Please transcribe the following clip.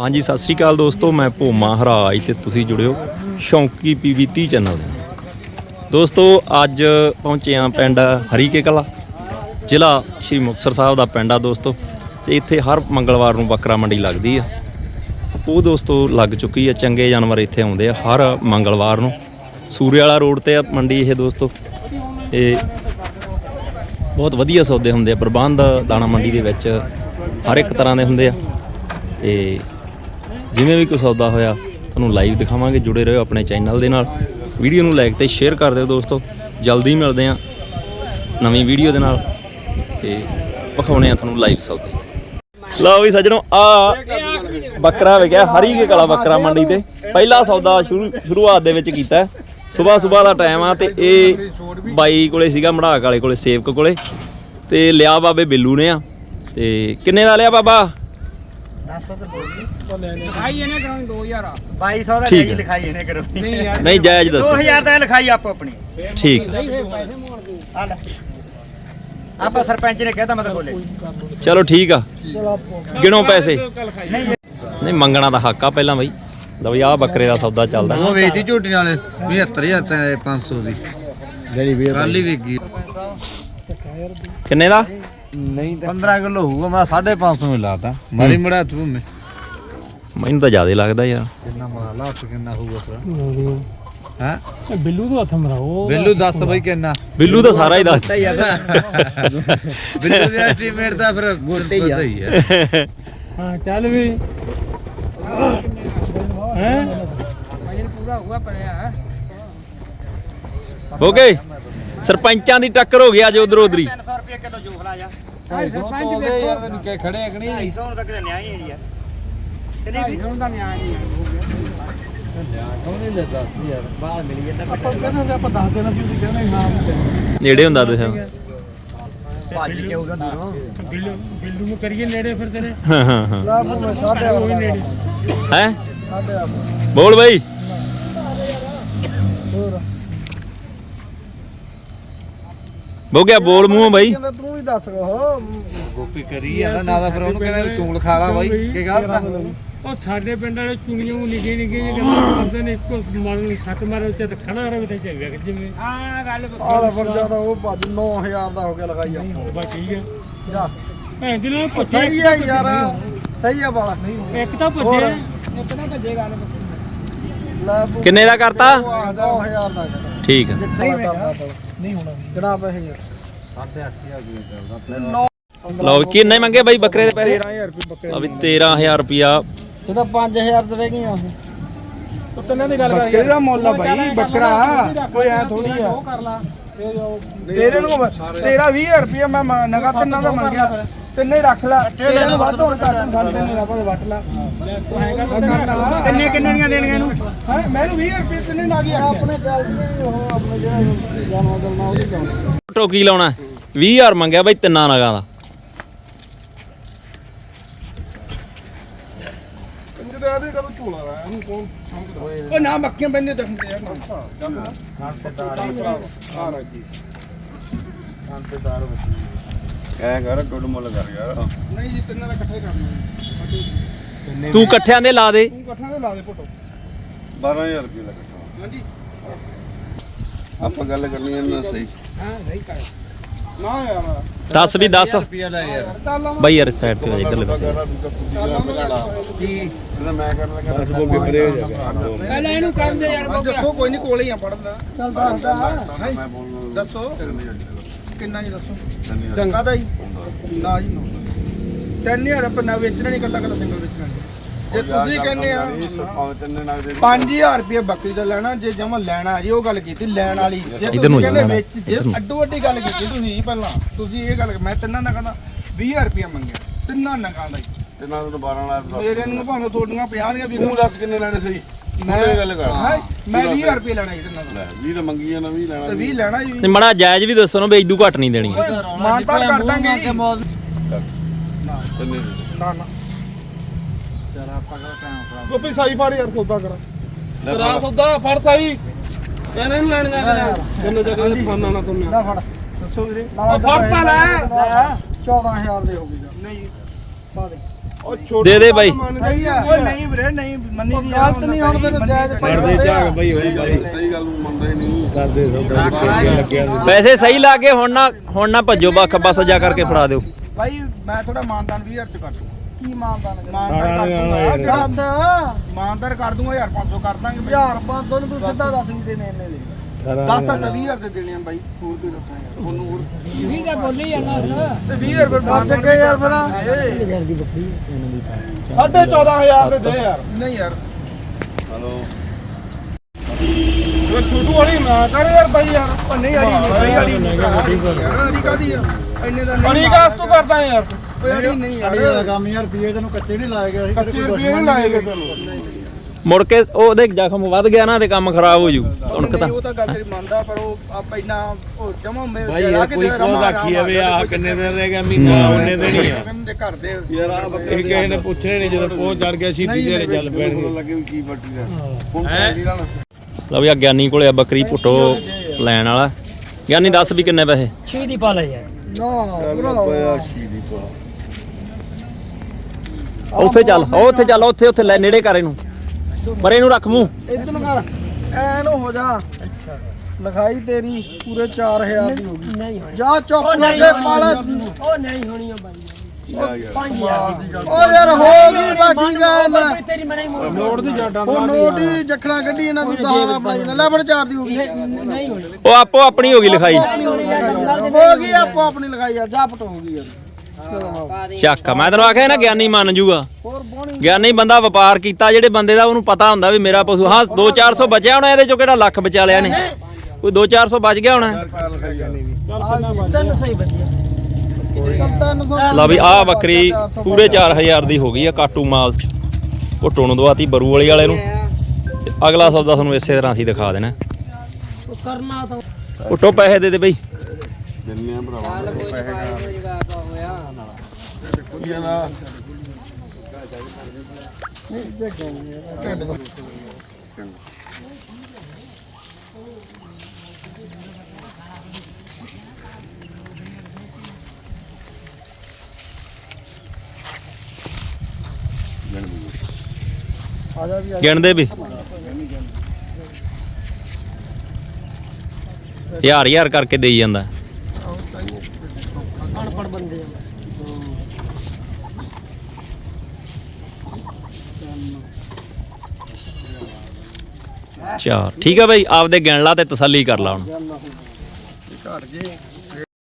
ਹਾਂਜੀ, ਸਤਿ ਸ੍ਰੀ ਅਕਾਲ ਦੋਸਤੋ, ਮੈਂ ਭੋਮਾ ਹਰਾਜ ਤੇ ਤੁਸੀਂ ਜੁੜਿਓ ਸ਼ੌਂਕੀ ਪੀਵੀ ਚੈਨਲ ਦੇ ਦੋਸਤੋ, ਅੱਜ ਪਹੁੰਚੇ ਆ ਪਿੰਡ ਹਰੀਕੇ ਕਲਾ, ਜ਼ਿਲ੍ਹਾ ਸ਼੍ਰੀ ਮੁਕਤਸਰ ਸਾਹਿਬ ਦਾ ਪਿੰਡ ਆ ਦੋਸਤੋ, ਤੇ ਇੱਥੇ ਹਰ ਮੰਗਲਵਾਰ ਨੂੰ ਬੱਕਰਾ ਮੰਡੀ ਲੱਗਦੀ ਆ। ਉਹ ਦੋਸਤੋ ਲੱਗ ਚੁੱਕੀ ਆ, ਚੰਗੇ ਜਾਨਵਰ ਇੱਥੇ ਆਉਂਦੇ ਆ ਹਰ ਮੰਗਲਵਾਰ ਨੂੰ। ਸੂਰੇ ਵਾਲਾ ਰੋਡ ਤੇ ਆ ਮੰਡੀ ਇਹ ਦੋਸਤੋ ਇਹ ਬਹੁਤ ਵਧੀਆ ਸੌਦੇ ਹੁੰਦੇ ਆ, ਪ੍ਰਬੰਧ ਦਾਣਾ ਮੰਡੀ ਦੇ ਵਿੱਚ ਹਰ ਇੱਕ ਤਰ੍ਹਾਂ ਦੇ ਹੁੰਦੇ ਆ, ਤੇ ਜਿਵੇਂ ਵੀ ਕੋਈ ਸੌਦਾ ਹੋਇਆ, ਤੁਹਾਨੂੰ ਲਾਈਵ ਦਿਖਾਵਾਂਗੇ, ਜੁੜੇ ਰਹੋ ਆਪਣੇ ਚੈਨਲ ਦੇ ਨਾਲ। ਵੀਡੀਓ ਨੂੰ ਲਾਈਕ ਤੇ ਸ਼ੇਅਰ ਕਰ ਦਿਓ ਦੋਸਤੋ। ਜਲਦੀ ਮਿਲਦੇ ਆ ਨਵੀਂ ਵੀਡੀਓ ਦੇ ਨਾਲ ਤੇ ਵਿਖਾਉਣੇ ਆ ਤੁਹਾਨੂੰ ਲਾਈਵ ਸੌਦੇ। ਲਓ ਵੀ ਸੱਜਣੋ, ਆ ਬੱਕਰਾ ਵਿਕਿਆ ਹਰੀ ਕੇ ਕਲਾ ਬੱਕਰਾ ਮੰਡੀ ਤੇ। ਪਹਿਲਾ ਸੌਦਾ ਸ਼ੁਰੂ, ਸ਼ੁਰੂਆਤ ਦੇ ਵਿੱਚ ਕੀਤਾ ਸਵੇਰ ਸਵੇਰ ਦਾ ਟਾਈਮ ਆ ਤੇ ਇਹ ਬਾਈ ਕੋਲੇ ਸੀਗਾ, ਮੜਾਕ ਵਾਲੇ ਕੋਲੇ, ਸੇਵਕ ਕੋਲੇ। ਤੇ ਲਿਆ ਬਾਬੇ ਬਿੱਲੂ ਨੇ ਆ। ਤੇ ਕਿੰਨੇ ਦਾ ਲਿਆ ਬਾਬਾ? ਲਿਖਾਈ ਇਹਨੇ ਕਰਾਉਣੀ 2000 ਆ। 2200 ਦਾ ਠੀਕ ਜੀ ਹੈ। ਲਿਖਾਈ ਇਹਨੇ ਕਰੋ ਨਹੀਂ ਯਾਰ। ਨਹੀਂ ਜਾਇਜ਼ ਦੱਸੋ। 2000 ਦਾ ਲਿਖਾਈ ਆਪੋ ਆਪਣੀ। ਠੀਕ। ਨਹੀਂ ਫੇਰ ਪੈਸੇ ਮੋੜ ਦੇ। ਆ ਲੈ। ਆਪਾਂ ਸਰਪੰਚ ਨੇ ਕਹਿਤਾ ਮਤਲਬ ਬੋਲੇ। ਚਲੋ ਠੀਕ ਆ। ਗਿਣੋ ਪੈਸੇ। ਨਹੀਂ। ਮੰਗਣਾ ਦਾ ਹੱਕ ਆ ਪਹਿਲਾਂ ਬਈ। ਲਓ ਵੀ ਆਹ ਬੱਕਰੇ ਦਾ ਸੌਦਾ ਚੱਲਦਾ। ਉਹ ਵੇਚਦੀ ਝੋਟੀ ਨਾਲ 72000 ਤੇ 500 ਦੀ। ਜਿਹੜੀ ਵੀ ਕੱਲ ਹੀ ਵੇਗੀ ਕਿੰਨੇ ਦਾ? ਨਹੀਂ 15 ਕਿਲੋ ਹੋਊਗਾ ਮੈਂ 550 ਨੂੰ ਲਾਤਾ। ਮਾਰੀ ਮੜਾ ਤੂੰ ਮੈਂ। ਮੈਨੂੰ ਤਾਂ ਜ਼ਿਆਦਾ ਲੱਗਦਾ ਯਾਰ। ਕਿੰਨਾ ਮਾਲਾ ਲਾ ਕਿੰਨਾ ਹੋਊਗਾ ਫਿਰ? ਹਾਂ? ਬਿੱਲੂ ਤੋਂ ਹੱਥ ਮਰਾਓ ਬਿੱਲੂ ਦੱਸ ਬਈ ਕਿੰਨਾ। ਬਿੱਲੂ ਤਾਂ ਸਾਰਾ ਹੀ ਦੱਸ। ਬਿੱਲੂ ਦੇ ਐਸਟੀਮੇਟ ਦਾ ਫਿਰ ਮੁੱਦੇ ਹੀ ਹੈ ਹਾਂ ਚੱਲ ਵੀ ਹੈ ਵਜਨ ਪੂਰਾ ਹੋਊਗਾ ਪੜਿਆ ਹੈ? ਓਕੇ ਸਰਪੰਚਾਂ ਦੀ ਟੱਕਰ ਹੋ ਗਈ ਅੱਜ ਉਧਰ ਉਧਰੀ 300 ਰੁਪਏ ਕਿਲੋ ਜੂਖ ਲਾ ਜਾ ਯਾਰ ਕਿ ਖੜੇ ਕਿ ਨਹੀਂ? 250 ਤੱਕ ਦੇ ਨਿਆਂ ਹੀ ਹੈ ਵੀ ਦਾ ਨਿਆਂ ਸੀ ਹਾਂ ਨੇੜੇ ਹੁੰਦਾ ਤੁਸੀਂ ਭੱਜ ਕੇ ਆਊਗਾ ਦੂਰੋਂ। ਬਿੱਲੂ ਬਿੱਲੂ ਨੂੰ ਕਰੀਏ ਨੇੜੇ ਫਿਰ ਤੇਰੇ। ਹਾਂ ਹਾਂ ਹਾਂ। ਹੈ? ਬੋਲ ਬਈ। ਬੋ ਗਿਆ ਬੋਲ ਮੂੰਹ ਬਈ। ਤੂੰ ਹੀ ਦੱਸ ਹੋ ਗੋਪੀ ਕਰੀ ਜਾਂਦਾ ਨਾ ਤਾਂ ਫਿਰ ਉਹਨੂੰ ਕਹਿੰਦਾ ਵੀ ਤੂੰ ਲਿਖਾ ਲਾ ਬਾਈ ਕੀ ਗੱਲ ਤਾਂ? ਉਹ ਸਾਡੇ ਪਿੰਡ ਵਾਲੇ ਚੁਣੀਆਂ ਨੂੰ ਨਿੱਕੀ ਨਿੱਕੀ ਜਿਹੀ ਗੱਲਾਂ ਕਰਦੇ ਨੇ ਇੱਕੋ ਮਨ ਨੂੰ ਸੱਟ ਮਾਰੇ ਉੱਤੇ ਤੇ ਖੜਾ ਰਹੇ ਤੇ ਚੰਗਾ ਜਿਵੇਂ ਆ ਗੱਲ ਆਲਾ ਫਿਰ ਜ਼ਿਆਦਾ ਉਹ ਭੱਜ 9000 ਦਾ ਹੋ ਗਿਆ ਲਗਾਈ ਆ। ਬਸ ਠੀਕ ਹੈ ਜਾ। ਭੈਣ ਜੀ ਨੂੰ ਪੁੱਛੇ ਸਹੀ ਆ ਯਾਰ ਸਹੀ ਆ ਬਾਲਾ ਇੱਕ ਤਾਂ ਭੱਜੇ ਇੱਕ ਤਾਂ ਭੱਜੇ ਗੱਲ ਬੂ- ਕਿੰਨੇ ਦਾ ਕਰਤਾ? 9000 ਦਾ ਠੀਕ ਆ। ਨਹੀਂ ਹੋਣਾ। ਜਨਾ ਪੈਸੇ। ਯਾਰ ਲਓ ਕਿੰਨੇ ਮੰਗੇ ਬਾਈ ਬੱਕਰੇ ਦੇ ਪੈਸੇ? 13000 ਰੁਪਏ ਬੱਕਰੇ ਆ ਵੀ 13000 ਰੁਪਿਆ ਇਹ ਤਾਂ 5000 ਤੇ ਰਹਿ ਗਈਆਂ ਤੂੰ ਤਿੰਨਾਂ ਦੀ ਗੱਲ ਬੱਕਰੇ ਦਾ ਮੁੱਲ ਆ ਬਾਈ ਬੱਕਰਾ। ਕੋਈ ਐ ਥੋੜੀ ਆ। ਕਰ ਲਾ। ਤੇਰੇ ਨੂੰ ਤੇਰਾ 20000 ਰੁਪਏ ਮੈਂ ਨਗਦ ਤਿੰਨਾਂ ਦਾ ਮੰਗਿਆ। ਤਿੰਨੇ ਰੱਖ ਲੈ ਤੇਰੇ ਨੂੰ ਵੱਧ ਹੋਣ ਕਰ ਤੂੰ ਗੱਲ ਤਿੰਨੇ ਰੱਖ ਵੱਟ ਲਾ ਮੈਂ ਕਰ ਲਾ ਕਿੰਨੇ ਕਿੰਨੇ ਦੀਆਂ ਦੇਣੀਆਂ ਇਹਨੂੰ ਹਾਂ ਮੈਨੂੰ 20 ਰੁਪਏ ਤਿੰਨੇ ਨਾ ਗਿਆ ਆਪਣੇ ਗੱਲ ਦੀ ਉਹ ਆਪਣੇ ਜਿਹੜਾ ਜਾਨਵਰ ਦਾ ਨਾਮ ਉਹਦੀ ਲਾਉਣੀ ਟੋਕੀ ਲਾਉਣਾ 20000 ਮੰਗਿਆ ਬਾਈ ਤਿੰਨਾਂ ਨਗਾਂ ਦਾ ਉਹ ਨਾ ਮੱਕੀਆਂ ਬੰਦੇ ਦੇਖਦੇ ਯਾਰ ਐ ਕਰ ਟੁੱਟ ਮੁੱਲ ਕਰ ਯਾਰ। ਨਹੀਂ ਜੀ ਤਿੰਨਾਂ ਦਾ ਇਕੱਠੇ ਕਰਨਾ ਤੂੰ ਇਕੱਠਿਆਂ ਦੇ ਲਾ ਦੇ। ਤੂੰ ਇਕੱਠਾ ਦੇ ਲਾ ਦੇ ਫੋਟੋ। 12000 ਰੁਪਏ ਲੱਗਾ ਹਾਂਜੀ। ਆਪਾਂ ਗੱਲ ਕਰਨੀ ਹੈ ਨਾ ਸਹੀ। ਨਾ ਯਾਰ। ਦੱਸ ਵੀ ਦੱਸ। ਲੈ ਬਾਈ ਯਾਰ ਸਾਈਡ ਤੇ ਹੋ ਦਾ ਪਹਿਲਾਂ ਕੀ? ਮੈਂ ਕਰਨ ਲੱਗਾ 10 ਬੋਗੇ ਪਰੇ ਹੋ ਜਾਗਾ ਪਹਿਲਾਂ ਇਹਨੂੰ ਕਰਦੇ ਯਾਰ ਦੱਸੋ ਕੋਈ ਨਹੀਂ ਕੋਲੇ ਹੀ ਆ ਪੜਦਾ ਚੱਲ ਦੱਸਦਾ। ਦੱਸੋ। ਕਿੰਨਾ ਜੀ ਦੱਸੋ? ਚੰਗਾ ਦਾ ਜੀ। ਨਾ ਜੀ ਤਿੰਨ ਹਜ਼ਾਰ ਆਪਾਂ ਨਾ ਵੇਚਣਾ ਨਹੀਂ ਕੱਲਾ ਕੱਲਾ ਸਿੰਗਲ ਵੇਚਣਾ ਨੀ। ਜੇ ਤੁਸੀਂ ਕਹਿੰਦੇ ਆ ਤਿੰਨੇ ਨਾਲ ਦੇ 5000 ਰੁਪਏ ਬੱਕਰੀ ਦਾ ਲੈਣਾ ਜੇ ਜਮਾ ਲੈਣਾ ਜੀ ਉਹ ਗੱਲ ਕੀਤੀ ਲੈਣ ਵਾਲੀ। ਜੇ ਨੂੰ ਤੁਸੀਂ ਕਹਿੰਦੇ ਵੇਚ ਜੇ ਨੂੰ। ਅੱਡੋ ਅੱਡੀ ਗੱਲ ਕੀਤੀ ਤੁਸੀਂ ਪਹਿਲਾਂ ਤੁਸੀਂ ਇਹ ਗੱਲ ਮੈਂ ਤਿੰਨਾਂ ਨਾਲ ਕਹਿੰਦਾ 20000 ਰੁਪਏ ਮੰਗਿਆ। ਤਿੰਨਾਂ ਨਗਾਂ ਦਾ ਜੀ। ਤੇ ਨਾਲ ਤੋਂ 12 ਨਾਲ। ਮੇਰੇ ਨੂੰ ਭਾਵੇਂ ਤੁਹਾਡੀਆਂ 50 ਦੀਆਂ ਵੀ ਤੂੰ ਦੱਸ ਕਿੰਨੇ ਲੈਣੇ ਸਹੀ ਮੈਂ ਮੈਂ ਗੱਲ ਕਰ। ਹੈਂ? ਮੈਂ 20000 ਰੁਪਏ ਲੈਣਾ ਜੀ ਤਿੰਨਾਂ ਦਾ ਲੈ 20 ਤਾਂ ਮੰਗੀ ਨਾ 20 ਲੈਣਾ ਤੇ 20 ਲੈਣਾ ਜੀ ਤੇ ਮੜਾ ਜਾਇਜ਼ ਵੀ ਦੱਸੋ ਨਾ ਵੀ ਇਦੂ ਘੱਟ ਨਹੀਂ ਦੇਣੀ। ਮਾਨਤਾਨ ਕਰ ਦਾਂਗੇ ਜੀ। ਤਿੰਨੇ। ਨਾ ਨਾ ਗੋਪੀ ਸਾਈ ਫੜ ਯਾਰ ਸੌਦਾ ਕਰ। ਲੈ ਫੜ। ਸੌਦਾ ਫੜ ਸਾਈ। ਇਹਨੇ ਨੂੰ ਲੈਣੀਆਂ ਕਿੰਨੇ ਜਗ੍ਹਾ ਤੇ ਫਾਨਾ ਨਾ ਤੁਮਨੇ ਲੈ ਫੜ। ਦੱਸੋ ਵੀਰੇ। ਫੜ ਤਾਂ ਲੈ। 14000 ਦੇ ਹੋ ਗਈ ਨਹੀਂ। ਦੇ। ਦੇ ਦੇ ਬਾਈ। ਸਹੀ ਆ। ਓਏ ਨਹੀਂ ਵੀਰੇ ਨਹੀਂ ਮੰਨੀ ਦੀ ਗਲਤ ਨਹੀਂ ਹੁਣ ਜਾਇਜ਼ ਪੈਸੇ ਸਹੀ। ਗੱਲ ਨੂੰ ਮੰਨਦਾ ਹੀ ਨਹੀਂ ਪੈਸੇ ਸਹੀ ਲਾ ਕੇ ਹੁਣ ਨਾ ਹੁਣ ਨਾ ਭੱਜੋ ਬੱਖ ਬਸ ਜਾ ਕਰਕੇ ਫੜਾ ਦਿਓ। ਭਾਈ ਮੈਂ ਥੋੜਾ ਮਾਨਦਾਨ 20000 ਚ ਕਰ ਦੂੰ ਕੀ ਮਾਨਦਾਨ ਮਾਨਦਾਨ ਕਰ ਦੂੰਗਾ। ਮਾਨਦਾਨ ਕਰ ਦੂੰਗਾ 1500 ਕਰ ਦਾਂਗੇ 1500 ਨੂੰ ਤੂੰ ਸਿੱਧਾ ਦੱਸ ਨਹੀਂ ਦੇਣੇ ਇੰਨੇ ਦੇ। ਦੱਸ ਤਾਂ 20000 ਦੇ ਦੇਣੇ ਆ ਬਾਈ ਹੋਰ ਕੀ ਦੱਸਾਂ ਯਾਰ ਤੁਹਾਨੂੰ ਹੋਰ। ਵੀ ਤਾਂ ਬੋਲੀ ਜਾਂਦਾ ਤੇ 20000 ਰੁਪਏ ਬਾਅਦ ਚੱਕੇ ਯਾਰ ਫਿਰ? ਸਾਢੇ 14000 ਦੇ ਦੇ ਯਾਰ। ਨਹੀਂ ਯਾਰ। ਹਲੋ। ਉਹ ਛੋਟੂ ਵਾਲੀ ਨਾ ਕਰ ਯਾਰ ਬਾਈ ਯਾਰ। ਉਹ ਨਹੀਂ ਅੜੀ ਨਹੀਂ ਬਾਈ ਅੜੀ ਨਹੀਂ ਯਾਰ ਅੜੀ ਕਾਦੀ ਆ? ਇੰਨੇ ਦਾ ਨਹੀਂ ਅੜੀ ਕਾਸ ਤੂੰ ਕਰਦਾ ਯਾਰ? ਓਏ ਅੜੀ ਨਹੀਂ ਯਾਰ। ਕੰਮ ਯਾਰ ਪੀਏ ਤੈਨੂੰ ਕੱਚੇ ਨਹੀਂ ਲਾਏ ਗਏ ਕੱਚੇ ਰੁਪਏ ਨਹੀਂ ਲਾਏਗੇ ਤੈਨੂੰ। ਮੁੜ ਕੇ ਉਹਦੇ ਜ਼ਖਮ ਵੱਧ ਗਿਆ ਨਾ ਤੇ ਕੰਮ ਖਰਾਬ ਹੋ ਜੂ। ਤੁਣਕ ਤਾਂ ਉਹ ਤਾਂ ਗੱਲ ਤੇਰੀ ਮੰਨਦਾ ਪਰ ਉਹ ਆ ਪਹਿਲਾਂ ਉਹ ਜਮਾ ਮੇ ਭਾਈ ਇਹ ਕੋਈ ਕੋਲ ਰੱਖੀ ਜਾਵੇ ਆ ਕਿੰਨੇ ਦਿਨ ਰਹਿ ਗਿਆ ਮਹੀਨਾ ਉਹਨੇ ਦਿਨ ਹੀ ਆ। ਦੇ ਘਰ ਦੇ ਯਾਰ ਆ ਇਹ ਕਿਸੇ ਨੇ ਪੁੱਛਣੇ ਨਹੀਂ ਜਦੋਂ ਪੋਹ ਚੜ ਗਿਆ ਸਿੱਧੀ ਜਿਹੜੇ ਚੱਲ ਪੈਣਗੇ ਲੱਗੇ ਵੀ ਕੀ ਬੱਟੀ ਦਾ ਹੁਣ ਪੈਦੀ ਨਾਲ ਲਓ ਵੀ ਆ ਗਿਆਨੀ ਕੋਲੇ ਆ ਬੱਕਰੀ ਪੁੱਟੋ ਲੈਣ ਵਾਲਾ। ਗਿਆਨੀ ਦੱਸ ਵੀ ਕਿੰਨੇ ਪੈਸੇ? ਛੀ ਦੀ ਪਾ ਲੈ ਯਾਰ। ਨਾ ਪਿਆ ਸ਼ੀ ਦੀ ਪਾ। ਉੱਥੇ ਚੱਲ ਉਹ ਉੱਥੇ ਚੱਲ ਉੱਥੇ ਉੱਥੇ ਲੈ ਨੇੜੇ ਕਰ ਇਹਨੂੰ। ਪਰ ਇਹਨੂੰ ਰੱਖ ਮੂੰਹ। ਇਧਰ ਨੂੰ ਕਰ। ਐਨ ਹੋ ਜਾ। ਲਿਖਾਈ ਤੇਰੀ ਪੂਰੇ 4000 ਦੀ ਹੋ ਗਈ। ਨਹੀਂ ਹੋਣੀ। ਜਾ ਚੁੱਪ ਉਹ ਨਹੀਂ ਕਰਕੇ ਪਾਲਾ ਉਹ ਨਹੀਂ। ਹੋਣੀ ਉਹ ਬਾਈ। 5000 ਦੀ। ਓ ਯਾਰ ਹੋ ਗਈ ਬਾਕੀ ਗੱਲ। ਕੋਈ ਤੇਰੀ ਮਨਾਈ ਮੋੜ ਦੀ ਉਹ ਨੋਟ ਹੀ ਜਖਣਾ ਕੱਢੀ ਇਹਨਾਂ ਦੀ ਦਹਾੜਾ ਬਣਾਈ ਨਾ। ਲੈ ਬੜ ਚਾਰ ਦੀ ਹੋ ਗਈ। ਨਹੀਂ ਹੋਣੀ। ਉਹ ਆਪੋ ਆਪਣੀ ਹੋ ਗਈ ਲਿਖਾਈ। ਹੋ ਗਈ ਆਪੋ ਆਪਣੀ ਲਗਾਈ ਯਾਰ ਜਾ ਪਟ ਹੋ ਗਈ ਯਾਰ। ਚੱਕ ਮੈਂ ਤੈਨੂੰ ਆਖਿਆ ਨਾ ਗਿਆਨੀ ਮੰਨ ਜੂਗਾ। ਗਿਆਨੀ ਬੰਦਾ ਵਪਾਰ ਕੀਤਾ ਜਿਹੜੇ ਬੰਦੇ ਦਾ ਉਹਨੂੰ ਪਤਾ ਹੁੰਦਾ ਵੀ ਮੇਰਾ ਪਸ਼ੂ ਹਾਂ 2-400 ਬਚਿਆ ਹੋਣਾ ਇਹਦੇ ਚੋਂ ਕਿਹੜਾ ਲੱਖ ਬਚਾ ਲਿਆ ਨੇ? ਕੋਈ 2-400 ਬਚ ਗਿਆ ਹੋਣਾ? ਲਾ ਵੀ ਆਹ ਬੱਕਰੀ ਪੂਰੇ 4000 ਦੀ ਹੋ ਗਈ ਆ ਕਾਟੂ ਮਾਲ ਚ। ਘੁੱਟੋ ਨੂੰ ਦਵਾਤੀ ਬਰੂ ਵਾਲੀ ਵਾਲੇ ਨੂੰ। ਤੇ ਅਗਲਾ ਸੌਦਾ ਤੁਹਾਨੂੰ ਇਸੇ ਤਰ੍ਹਾਂ ਅਸੀਂ ਦਿਖਾ ਦੇਣਾ। ਉਹ ਕਰਨਾ ਤਾਂ ਘੁੱਟੋ ਪੈਸੇ ਦੇ ਦੇ ਬਈ। ਦਿੰਨੇ ਆ ਭਰਾਵਾ ਆ ਜਾ ਵੀ ਗਿਣਦੇ ਵੀ। ਹਜ਼ਾਰ ਹਜ਼ਾਰ ਕਰਕੇ ਦੇਈ ਜਾਂਦਾ। ਅਨਪੜ ਬੰਦੇ ਆ। ਚਾਰ ਠੀਕ ਆ ਬਈ ਆਪਦੇ ਗਿਣ ਲਾ ਤੇ ਤਸੱਲੀ ਕਰ ਲਾ ਹੁਣ। ਘਟ ਜੇ